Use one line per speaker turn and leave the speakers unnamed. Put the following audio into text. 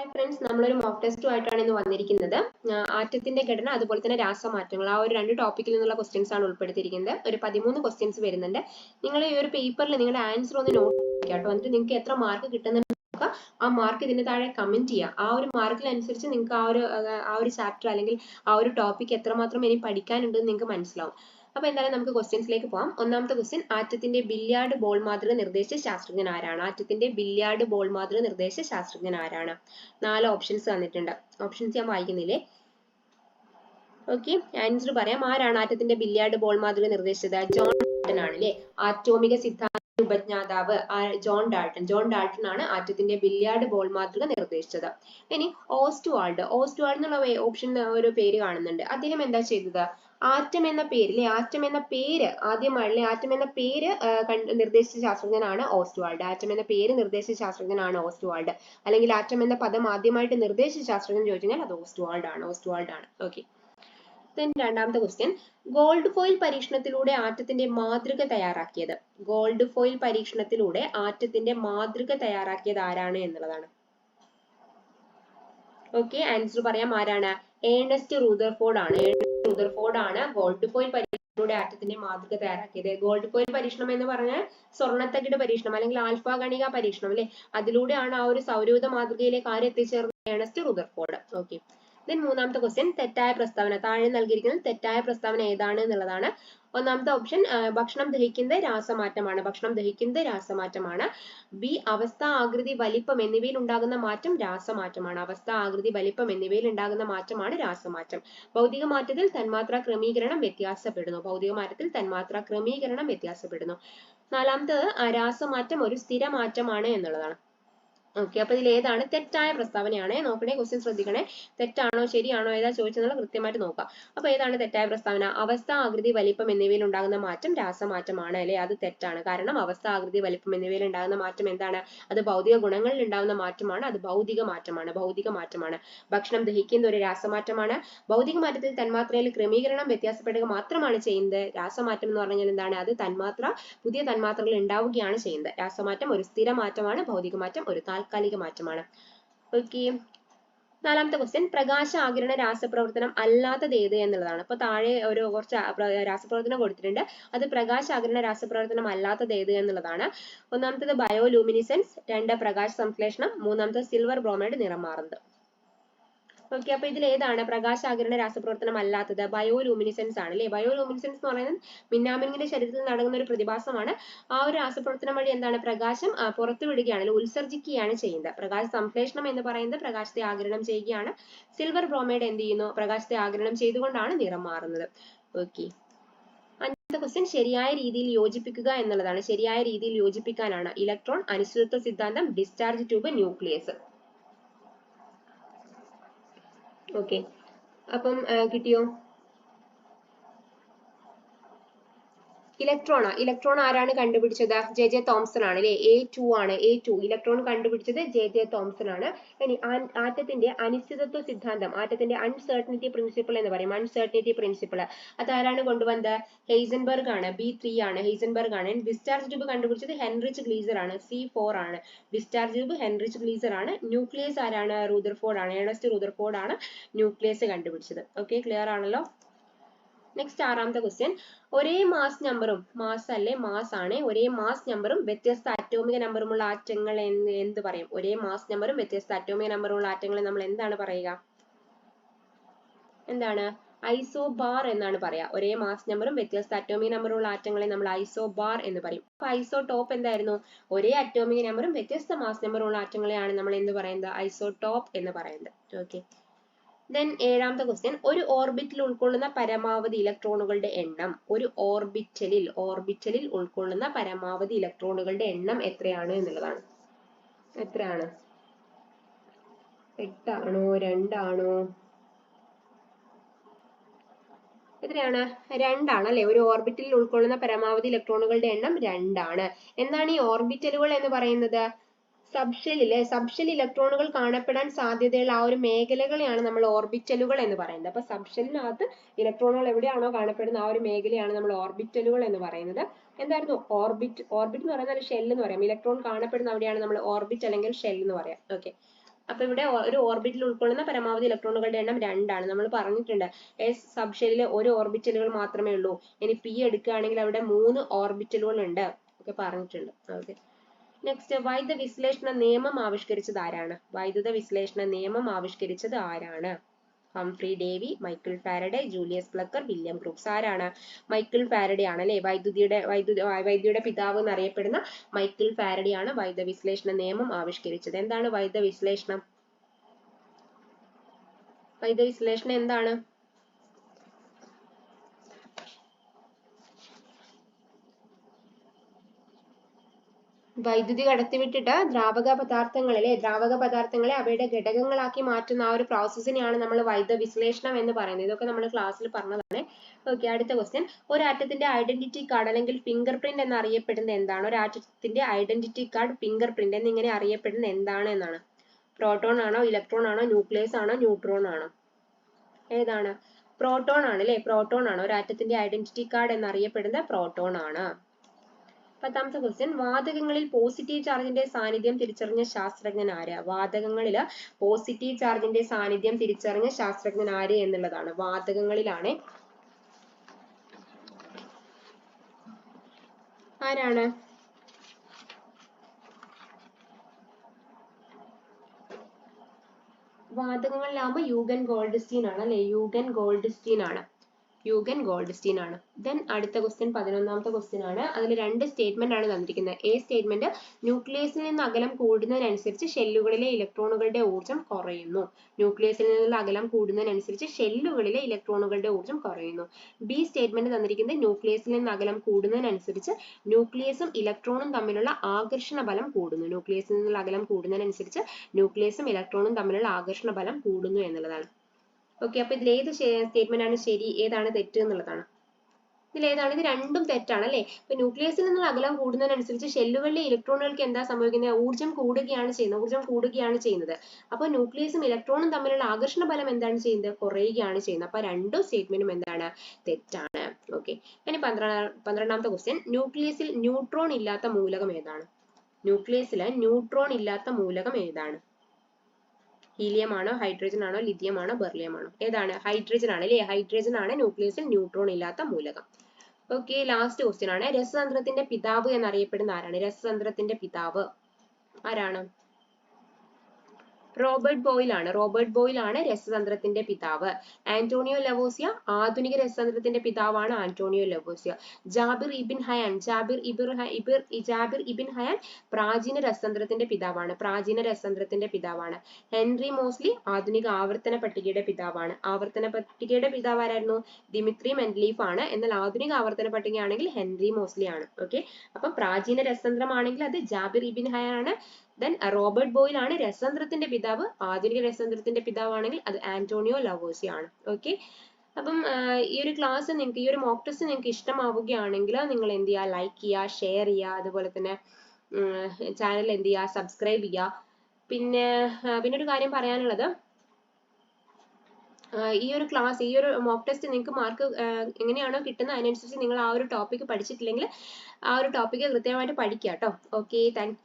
Hi friends നമ്മളൊരു mock ടെസ്റ്റുമായിട്ടാണ് ഇന്ന് വന്നിരിക്കുന്നത്. ആറ്റത്തിന്റെ ഘടന അതുപോലെ തന്നെ രാസമാറ്റങ്ങൾ. ആ ഒരു രണ്ട് ടോപ്പിക്കിൽ നിന്നുള്ള ക്വസ്റ്റ്യൻസ് ആണ് ഉൾപ്പെടുത്തിയിരിക്കുന്നത്. ഒരു പതിമൂന്ന് ക്വസ്റ്റ്യൻസ് വരുന്നുണ്ട്. നിങ്ങൾ ഈ ഒരു പേപ്പറിൽ നിങ്ങളുടെ ആൻസർ ഒന്ന് നോട്ട് കേട്ടോ. എന്നിട്ട് നിങ്ങൾക്ക് എത്ര മാർക്ക് നോക്കുക. ആ മാർക്ക് ഇതിന് താഴെ കമന്റ് ചെയ്യുക. ആ ഒരു മാർക്കിനനുസരിച്ച് നിങ്ങൾക്ക് ആ ഒരു ആ ഒരു ചാപ്റ്റർ അല്ലെങ്കിൽ ആ ഒരു ടോപ്പിക് എത്രമാത്രം ഇനി പഠിക്കാനുണ്ടെന്ന് നിങ്ങൾക്ക് മനസ്സിലാവും. അപ്പൊ എന്തായാലും നമുക്ക് ക്വസ്റ്റ്യൻസിലേക്ക് പോകാം ഒന്നാമത്തെ ക്വസ്റ്റ്യൻ ആറ്റത്തിന്റെ ബില്യാർഡ് ബോൾ മാതൃക നിർദ്ദേശിച്ച ശാസ്ത്രജ്ഞൻ ആരാണ്? ആറ്റത്തിന്റെ ബില്യാർഡ് ബോൾ മാതൃക നിർദ്ദേശിച്ച ശാസ്ത്രജ്ഞൻ ആരാണ്? നാല് ഓപ്ഷൻസ് തന്നിട്ടുണ്ട്. ഓപ്ഷൻസ് ഞാൻ വായിക്കുന്നില്ലേ? ഓക്കെ ആൻസർ പറയാം. ആരാണ് ആറ്റത്തിന്റെ ബില്യാർഡ് ബോൾ മാതൃക നിർദ്ദേശിച്ചത്? ജോൺ ആണ് അല്ലെ ആറ്റോമിക സിദ്ധാന്ത ഉപജ്ഞാതാവ് ജോൺ ഡാൾട്ടൺ. ജോൺ ഡാൾട്ടൺ ആണ് ആറ്റത്തിന്റെ ബില്യാർഡ് ബോൾ മാതൃക നിർദ്ദേശിച്ചത്. ഇനി ഓസ്റ്റുവാൾഡ്. ഓസ്റ്റുവാൾഡ് എന്നുള്ള ഓപ്ഷൻ ഒരു പേര് കാണുന്നുണ്ട്. അദ്ദേഹം എന്താ ചെയ്തത്? ആറ്റം എന്ന പേര് അല്ലെ ആറ്റം എന്ന പേര് ആദ്യമായി ആറ്റം എന്ന പേര് നിർദ്ദേശിച്ച ശാസ്ത്രജ്ഞനാണ് ഓസ്റ്റ്വാൾഡ്. ആറ്റം എന്ന പേര് നിർദ്ദേശിച്ച ശാസ്ത്രജ്ഞനാണ് ഓസ്റ്റ്വാൾഡ്. അല്ലെങ്കിൽ ആറ്റം എന്ന പദം ആദ്യമായിട്ട് നിർദ്ദേശിച്ച ശാസ്ത്രജ്ഞൻ ചോദിച്ചു കഴിഞ്ഞാൽ അത് ഓസ്റ്റ്വാൾഡ് ആണ് ഓസ്റ്റ്വാൾഡ് ആണ് ഓക്കെ. ദെൻ രണ്ടാമത്തെ ക്വസ്റ്റ്യൻ ഗോൾഡ് ഫോയിൽ പരീക്ഷണത്തിലൂടെ ആറ്റത്തിന്റെ മാതൃക തയ്യാറാക്കിയത്. ഗോൾഡ് ഫോയിൽ പരീക്ഷണത്തിലൂടെ ആറ്റത്തിന്റെ മാതൃക തയ്യാറാക്കിയത് ആരാണ് എന്നുള്ളതാണ്. ഓക്കെ ആൻസർ പറയാം ആരാണ്? ഏണസ്റ്റ് റൂദർഫോർഡ് ആണ്. റൂദർഫോർഡ് ആണ് ഗോൾഡ് ഫോയിൽ പരീക്ഷണത്തിലൂടെ ആറ്റത്തിന്റെ മാതൃക തയ്യാറാക്കിയത്. ഗോൾഡ് ഫോയിൽ പരീക്ഷണം എന്ന് പറഞ്ഞാൽ സ്വർണത്തകിട് പരീക്ഷണം അല്ലെങ്കിൽ ആൽഫ ഗണിക പരീക്ഷണം അല്ലെ? അതിലൂടെയാണ് ആ ഒരു സൗരയൂഥ മാതൃകയിലേക്ക് ആര് എത്തിച്ചേർന്നത് ഏണസ്റ്റ് റൂദർഫോർഡ് ഓക്കെ ദെൻ മൂന്നാമത്തെ ക്വസ്റ്റ്യൻ തെറ്റായ പ്രസ്താവന. താഴെ നൽകിയിരിക്കുന്നത് തെറ്റായ പ്രസ്താവന ഏതാണ് എന്നുള്ളതാണ്. ഒന്നാമത്തെ ഓപ്ഷൻ ഭക്ഷണം ദഹിക്കുന്നത് രാസമാറ്റമാണ്. ഭക്ഷണം ദഹിക്കുന്നത് രാസമാറ്റമാണ്. ബി അവസ്ഥ ആകൃതി വലിപ്പം എന്നിവയിൽ ഉണ്ടാകുന്ന മാറ്റം രാസമാറ്റമാണ്. അവസ്ഥ ആകൃതി വലിപ്പം എന്നിവയിൽ ഉണ്ടാകുന്ന മാറ്റമാണ് രാസമാറ്റം. ഭൗതിക മാറ്റത്തിൽ തന്മാത്ര ക്രമീകരണം വ്യത്യാസപ്പെടുന്നു. ഭൗതിക മാറ്റത്തിൽ തന്മാത്ര ക്രമീകരണം വ്യത്യാസപ്പെടുന്നു. നാലാമത്തത് രാസമാറ്റം ഒരു സ്ഥിരമാറ്റമാണ് എന്നുള്ളതാണ്. ഓക്കെ അപ്പൊ ഇതിൽ ഏതാണ് തെറ്റായ പ്രസ്താവനയാണ്? നോക്കണേ ക്വസ്റ്റ്യൻ ശ്രദ്ധിക്കണേ. തെറ്റാണോ ശരിയാണോ ഏതാ ചോദിച്ചെന്നുള്ള കൃത്യമായിട്ട് നോക്കാം. അപ്പൊ ഏതാണ് തെറ്റായ പ്രസ്താവന? അവസ്ഥ ആകൃതി വലിപ്പം എന്നിവയിൽ ഉണ്ടാകുന്ന മാറ്റം രാസമാറ്റമാണ് അല്ലെ? അത് തെറ്റാണ്. കാരണം അവസ്ഥ ആകൃതി വലിപ്പം എന്നിവയിൽ ഉണ്ടാകുന്ന മാറ്റം എന്താണ്? അത് ഭൗതിക ഗുണങ്ങളിൽ ഉണ്ടാകുന്ന മാറ്റമാണ് അത് ഭൗതിക മാറ്റമാണ് ഭൗതിക മാറ്റമാണ്. ഭക്ഷണം ദഹിക്കുന്ന ഒരു രാസമാറ്റമാണ്. ഭൗതിക മാറ്റത്തിൽ തന്മാത്രയിൽ ക്രമീകരണം വ്യത്യാസപ്പെടുക മാത്രമാണ് ചെയ്യുന്നത്. രാസമാറ്റം എന്ന് പറഞ്ഞാൽ എന്താണ്? അത് തന്മാത്ര പുതിയ തന്മാത്രകൾ ഉണ്ടാവുകയാണ് ചെയ്യുന്നത്. രാസമാറ്റം ഒരു സ്ഥിരമാറ്റമാണ് ഭൗതിക മാറ്റം ഒരു താൽക്കാലിക മാറ്റമാണ്. ഓക്കെ നാലാമത്തെ ക്വസ്റ്റ്യൻ പ്രകാശ ആകിരണ രാസപ്രവർത്തനം അല്ലാത്തത് ഏത് എന്നുള്ളതാണ്. അപ്പോൾ താഴെ ഒരു കുറച്ച് രാസപ്രവർത്തനം കൊടുത്തിട്ടുണ്ട്. അത് പ്രകാശ ആകിരണ രാസപ്രവർത്തനം അല്ലാത്തത് ഏത് എന്നുള്ളതാണ്. ഒന്നാമത്തേത് ബയോലൂമിനിസെൻസ് രണ്ട് പ്രകാശ സംശ്ലേഷണം മൂന്നാമത്തെ സിൽവർ ബ്രോമൈഡ് നിറം മാറുന്നത്. ഓക്കെ അപ്പൊ ഇതിൽ ഏതാണ് പ്രകാശാകിരണ രാസപ്രവർത്തനം അല്ലാത്തത്. ബയോലൂമിനിസെൻസ് ആണ് അല്ലെ? ബയോലൂമിനിസെൻസ് എന്ന് പറയുന്നത് മിന്നാമിനിങ്ങിന്റെ ശരീരത്തിൽ നടക്കുന്ന ഒരു പ്രതിഭാസമാണ്. ആ ഒരു രാസപ്രവർത്തനം വഴി എന്താണ് പ്രകാശം പുറത്തു വിടുകയാണ് അല്ലെങ്കിൽ ഉത്സർജിക്കുകയാണ് ചെയ്യുന്നത്. പ്രകാശ സംശ്ലേഷണം എന്ന് പറയുന്നത് പ്രകാശത്തെ ആഗിരണം ചെയ്യുകയാണ്. സിൽവർ ബ്രോമൈഡ് എന്ത് ചെയ്യുന്നു? പ്രകാശത്തെ ആഗിരണം ചെയ്തുകൊണ്ടാണ് നിറം മാറുന്നത്. ഓക്കെ ക്വസ്റ്റ്യൻ ശരിയായ രീതിയിൽ യോജിപ്പിക്കുക എന്നുള്ളതാണ്. ശരിയായ രീതിയിൽ യോജിപ്പിക്കാനാണ് ഇലക്ട്രോൺ അനിശ്ചിതത്വ സിദ്ധാന്തം ഡിസ്ചാർജ് ട്യൂബ് ന്യൂക്ലിയസ് ഓക്കെ അപ്പം കിട്ടിയോ ഇലക്ട്രോൺ ഇലക്ട്രോൺ ആരാണ് കണ്ടുപിടിച്ചത്? ജെ ജെ തോംസൺ ആണ് അല്ലെ? എ ടു ആണ് എ ടു ഇലക്ട്രോൺ കണ്ടുപിടിച്ചത് ജെ ജെ തോംസൺ ആണ്. ഇനി ആറ്റത്തിന്റെ അനിശ്ചിതത്വ സിദ്ധാന്തം ആറ്റത്തിന്റെ അൺസർട്ടനിറ്റി പ്രിൻസിപ്പിൾ എന്ന് പറയും. അൺസർട്ടനിറ്റി പ്രിൻസിപ്പിൾ അത് ആരാണ് കൊണ്ടുവന്നത്? ഹെയ്സൻബർഗ് ആണ് ബി ത്രീ ആണ്. ഹെയ്സൻബർഗ് ആണ്. ഡിസ്ചാർജ് ട്യൂബ് കണ്ടുപിടിച്ചത് ഹെൻറിച്ച് ഗ്ലീസർ ആണ് സി ഫോർ ആണ്. ഡിസ്ചാർജ് ട്യൂബ് ഹെൻറിച്ച് ഗ്ലീസർ ആണ്. ന്യൂക്ലിയസ് ആരാണ്? റൂദർഫോർഡ് ആണ്. എണസ്റ്റ് റൂദർഫോർഡ് ആണ് ന്യൂക്ലിയസ് കണ്ടുപിടിച്ചത്. ഓക്കെ ക്ലിയർ ആണല്ലോ? നെക്സ്റ്റ് ആറാമത്തെ ക്വസ്റ്റ്യൻ ഒരേ മാസ് നമ്പറും മാസ് അല്ലേ മാസ് ആണ്. ഒരേ മാസ് നമ്പറും വ്യത്യസ്ത അറ്റോമിക നമ്പറുമുള്ള ആറ്റങ്ങൾ എന്ന് എന്ത് പറയും? ഒരേ മാസ് നമ്പറും വ്യത്യസ്ത അറ്റോമിക നമ്പറുമുള്ള ആറ്റങ്ങളെ നമ്മൾ എന്താണ് പറയുക? എന്താണ്? ഐസോബാർ എന്നാണ് പറയാ ഒരേ മാസ് നമ്പറും വ്യത്യസ്ത അറ്റോമിക നമ്പറുള്ള ആറ്റങ്ങളെ നമ്മൾ ഐസോബാർ എന്ന് പറയും. അപ്പൊ ഐസോടോപ്പ് എന്തായിരുന്നു? ഒരേ അറ്റോമിക നമ്പറും വ്യത്യസ്ത മാസ് നമ്പറുള്ള ആറ്റങ്ങളെയാണ് നമ്മൾ എന്ത് പറയുന്നത്? ഐസോടോപ്പ് എന്ന് പറയുന്നത്. ഓക്കെ ദെൻ ഏഴാമത്തെ ക്വസ്റ്റ്യൻ ഒരു ഓർബിറ്റിൽ ഉൾക്കൊള്ളുന്ന പരമാവധി ഇലക്ട്രോണുകളുടെ എണ്ണം. ഒരു ഓർബിറ്റലിൽ ഓർബിറ്റലിൽ ഉൾക്കൊള്ളുന്ന പരമാവധി ഇലക്ട്രോണുകളുടെ എണ്ണം എത്രയാണ് എന്നുള്ളതാണ്. എത്രയാണ്? എട്ടാണോ? രണ്ടാണോ? എത്രയാണ്? രണ്ടാണ് അല്ലെ? ഒരു ഓർബിറ്റലിൽ ഉൾക്കൊള്ളുന്ന പരമാവധി ഇലക്ട്രോണുകളുടെ എണ്ണം രണ്ടാണ്. എന്താണ് ഈ ഓർബിറ്റലുകൾ എന്ന് പറയുന്നത്? സബ്ഷെല്ലിലെ സബ്ഷെൽ ഇലക്ട്രോണുകൾ കാണപ്പെടാൻ സാധ്യതയുള്ള ആ ഒരു മേഖലകളെയാണ് നമ്മൾ ഓർബിറ്റലുകൾ എന്ന് പറയുന്നത്. അപ്പൊ സബ്ഷെല്ലിനകത്ത് ഇലക്ട്രോണുകൾ എവിടെയാണോ കാണപ്പെടുന്ന ആ ഒരു മേഖലയാണ് നമ്മൾ ഓർബിറ്റലുകൾ എന്ന് പറയുന്നത്. എന്തായിരുന്നു? ഓർബിറ്റ് ഓർബിറ്റ് എന്ന് പറയുന്നത് ഷെൽ എന്ന് പറയാം. ഇലക്ട്രോൺ കാണപ്പെടുന്ന അവിടെയാണ് നമ്മൾ ഓർബിറ്റ് അല്ലെങ്കിൽ ഷെൽ എന്ന് പറയാം. ഓക്കെ അപ്പൊ ഇവിടെ ഒരു ഓർബിറ്റിൽ ഉൾക്കൊള്ളുന്ന പരമാവധി ഇലക്ട്രോണുകളുടെ എണ്ണം രണ്ടാണ്. നമ്മൾ പറഞ്ഞിട്ടുണ്ട് എസ് സബ്ഷെല്ലിലെ ഒരു ഓർബിറ്റലുകൾ മാത്രമേ ഉള്ളൂ. ഇനി പി എടുക്കുകയാണെങ്കിൽ അവിടെ മൂന്ന് ഓർബിറ്റലുകൾ ഉണ്ട് ഒക്കെ പറഞ്ഞിട്ടുണ്ട്. ഓക്കെ നെക്സ്റ്റ് വൈദ്യുത വിശ്ലേഷണ നിയമം ആവിഷ്കരിച്ചത് ആരാണ്? വൈദ്യുത വിശ്ലേഷണ നിയമം ആവിഷ്കരിച്ചത് ആരാണ്? Humphry Davy Michael Faraday Julius Plucker William Crookes ആരാണ്? മൈക്കിൾ ഫാരഡെ ആണ് അല്ലെ വൈദ്യുതിയുടെ വൈദ്യുതി വൈദ്യുതിയുടെ പിതാവ് എന്നറിയപ്പെടുന്ന മൈക്കിൾ ഫാരഡെ ആണ് വൈദ്യുത വിശ്ലേഷണ നിയമം ആവിഷ്കരിച്ചത്. എന്താണ് വൈദ്യുത വിശ്ലേഷണം? വൈദ്യുത വിശ്ലേഷണം എന്താണ്? വൈദ്യുതി കടത്തിവിട്ടിട്ട് ദ്രാവക പദാർത്ഥങ്ങളിലെ ദ്രാവക പദാർത്ഥങ്ങളെ അവയുടെ ഘടകങ്ങളാക്കി മാറ്റുന്ന ആ ഒരു പ്രോസസ്സിനെയാണ് നമ്മൾ വൈദ്യുത വിശ്ലേഷണം എന്ന് പറയുന്നത്. ഇതൊക്കെ നമ്മൾ ക്ലാസ്സിൽ പറഞ്ഞതാണ്. ഓക്കെ അടുത്ത ക്വസ്റ്റ്യൻ ഒരു ആറ്റത്തിന്റെ ഐഡന്റിറ്റി കാർഡ് അല്ലെങ്കിൽ ഫിംഗർ പ്രിന്റ് എന്നറിയപ്പെടുന്നത് എന്താണ്? ഒരു ആറ്റത്തിന്റെ ഐഡന്റിറ്റി കാർഡ് ഫിംഗർ പ്രിന്റ് എന്നിങ്ങനെ അറിയപ്പെടുന്നത് എന്താണ് എന്നാണ്. പ്രോട്ടോൺ ആണോ ഇലക്ട്രോൺ ആണോ ന്യൂക്ലിയസ് ആണോ ന്യൂട്രോൺ ആണോ? ഏതാണ്? പ്രോട്ടോൺ ആണ് അല്ലേ പ്രോട്ടോൺ ആണ്? ഒരു ആറ്റത്തിന്റെ ഐഡന്റിറ്റി കാർഡ് എന്നറിയപ്പെടുന്ന പ്രോട്ടോൺ ആണ്. പത്താമത്തെ ക്വസ്റ്റ്യൻ വാതകങ്ങളിൽ പോസിറ്റീവ് ചാർജിന്റെ സാന്നിധ്യം തിരിച്ചറിഞ്ഞ ശാസ്ത്രജ്ഞൻ ആര്? വാതകങ്ങളിൽ പോസിറ്റീവ് ചാർജിന്റെ സാന്നിധ്യം തിരിച്ചറിഞ്ഞ ശാസ്ത്രജ്ഞൻ ആര് എന്നുള്ളതാണ്. വാതകങ്ങളിലാണ്. ആരാണ്? വാതകങ്ങളിലാകുമ്പോൾ യൂഗൻ ഗോൾഡ്സ്റ്റീൻ ആണ് അല്ലെ? യൂഗൻ ഗോൾഡ്സ്റ്റീൻ ആണ്. യൂഗൻ ഗോൾഡ്സ്റ്റീൻ ആണ്. ദെൻ അടുത്ത ക്വസ്റ്റ്യൻ പതിനൊന്നാമത്തെ ക്വസ്റ്റ്യൻ ആണ്. അതിൽ രണ്ട് സ്റ്റേറ്റ്മെന്റ് ആണ് തന്നിരിക്കുന്നത്. എ സ്റ്റേറ്റ്മെന്റ് ന്യൂക്ലിയസിൽ നിന്ന് അകലം കൂടുന്നതിനനുസരിച്ച് ഷെല്ലുകളിലെ ഇലക്ട്രോണുകളുടെ ഊർജം കുറയുന്നു. ന്യൂക്ലിയസിൽ നിന്നുള്ള അകലം കൂടുന്നതിനനുസരിച്ച് ഷെല്ലുകളിലെ ഇലക്ട്രോണുകളുടെ ഊർജം കുറയുന്നു. ബി സ്റ്റേറ്റ്മെന്റ് തന്നിരിക്കുന്നത് ന്യൂക്ലിയസിൽ നിന്ന് അകലം കൂടുന്നതിനനുസരിച്ച് ന്യൂക്ലിയസും ഇലക്ട്രോണും തമ്മിലുള്ള ആകർഷണ ബലം കൂടുന്നു. ന്യൂക്ലിയസിൽ നിന്നുള്ള അകലം കൂടുന്നതിനനുസരിച്ച് ന്യൂക്ലിയസും ഇലക്ട്രോണും തമ്മിലുള്ള ആകർഷണ ബലം കൂടുന്നു എന്നുള്ളതാണ്. ഓക്കെ അപ്പൊ ഇതിൽ ഏത് സ്റ്റേറ്റ്മെന്റ് ആണ് ശരി ഏതാണ് തെറ്റ് എന്നുള്ളതാണ്. ഇതിൽ ഏതാണ്? ഇത് രണ്ടും തെറ്റാണ് അല്ലെ? ഇപ്പൊ ന്യൂക്ലിയസിൽ നിന്നുള്ള അകലം കൂടുന്നതിനനുസരിച്ച് ഷെല്ലുകളിലെ ഇലക്ട്രോണുകൾക്ക് എന്താ സംഭവിക്കുന്നത്? ഊർജം കൂടുകയാണ് ചെയ്യുന്നത് ഊർജം കൂടുകയാണ് ചെയ്യുന്നത്. അപ്പൊ ന്യൂക്ലിയസും ഇലക്ട്രോണും തമ്മിലുള്ള ആകർഷണ ബലം എന്താണ് ചെയ്യുന്നത്? കുറയുകയാണ് ചെയ്യുന്നത്. അപ്പൊ രണ്ടും സ്റ്റേറ്റ്മെന്റും എന്താണ്? തെറ്റാണ്. ഓക്കെ ഇനി പന്ത്രണ്ടാം പന്ത്രണ്ടാമത്തെ ക്വസ്റ്റ്യൻ ന്യൂക്ലിയസിൽ ന്യൂട്രോൺ ഇല്ലാത്ത മൂലകം ഏതാണ്? ന്യൂക്ലിയസിൽ ന്യൂട്രോൺ ഇല്ലാത്ത മൂലകം ഏതാണ്? ഹീലിയം ആണോ ഹൈഡ്രജൻ ആണോ ലിഥിയം ആണോ ബെർലിയം ആണോ ഏതാണ്? ഹൈഡ്രജൻ ആണ് അല്ലേ? ഹൈഡ്രജൻ ആണ് ന്യൂക്ലിയസിൽ ന്യൂട്രോൺ ഇല്ലാത്ത മൂലകം. ഓക്കെ ലാസ്റ്റ് ക്വസ്റ്റ്യൻ ആണ്. രസതന്ത്രത്തിന്റെ പിതാവ് എന്നറിയപ്പെടുന്ന ആരാണ്? രസതന്ത്രത്തിന്റെ പിതാവ് ആരാണ്? റോബർട്ട് ബോയിൽ ആണ് റോബർട്ട് ബോയിൽ ആണ് രസതന്ത്രത്തിന്റെ പിതാവ്. ആന്റോണിയോ ലവോസിയ ആധുനിക രസതന്ത്രത്തിന്റെ പിതാവാണ് Antonio Lavoisier. Jabir ibn Hayyan Jabir ഇബിർ ഇബിർ ജാബിർ ഇബിൻ ഹയാൻ പ്രാചീന രസതന്ത്രത്തിന്റെ പിതാവാണ്. പ്രാചീന രസതന്ത്രത്തിന്റെ പിതാവാണ്. ഹെൻറി മോസ്ലി ആധുനിക ആവർത്തന പട്ടികയുടെ പിതാവാണ്. ആവർത്തന പട്ടികയുടെ പിതാവ് ആരായിരുന്നു ദിമിത്രി മെൻഡലീഫ് ആണ് എന്നാൽ ആധുനിക ആവർത്തന പട്ടികയാണെങ്കിൽ ഹെൻറി മോസ്ലി ആണ് ഓക്കെ? അപ്പം പ്രാചീന രസതന്ത്രമാണെങ്കിൽ അത് ജാബിർ ഇബിൻ ഹയാൻ ആണ് ദെൻ റോബർട്ട് ബോയിൽ ആണ് രസതന്ത്രത്തിന്റെ പിതാവ്. ആധുനിക രസതന്ത്രത്തിന്റെ പിതാവാണെങ്കിൽ അത് ആന്റോണിയോ ലവോസി ആണ്. ഓക്കെ അപ്പം ഈ ഒരു ക്ലാസ് നിങ്ങൾക്ക് ഈ ഒരു മോക്ക് ടെസ്റ്റ് നിങ്ങൾക്ക് ഇഷ്ടമാവുകയാണെങ്കിൽ നിങ്ങൾ എന്ത് ചെയ്യുക? ലൈക്ക് ചെയ്യുക ഷെയർ ചെയ്യുക അതുപോലെ തന്നെ ചാനൽ എന്ത് ചെയ്യുക? സബ്സ്ക്രൈബ് ചെയ്യുക. പിന്നെ പിന്നെ ഒരു കാര്യം പറയാനുള്ളത്. ഈ ഒരു ക്ലാസ് ഈ ഒരു മോക്ക് ടെസ്റ്റ് നിങ്ങൾക്ക് മാർക്ക് എങ്ങനെയാണോ കിട്ടുന്നത് അതിനനുസരിച്ച് നിങ്ങൾ ആ ഒരു ടോപ്പിക്ക് പഠിച്ചിട്ടില്ലെങ്കിൽ ആ ഒരു ടോപ്പിക്ക് കൃത്യമായിട്ട് പഠിക്കുക കേട്ടോ. Okay thank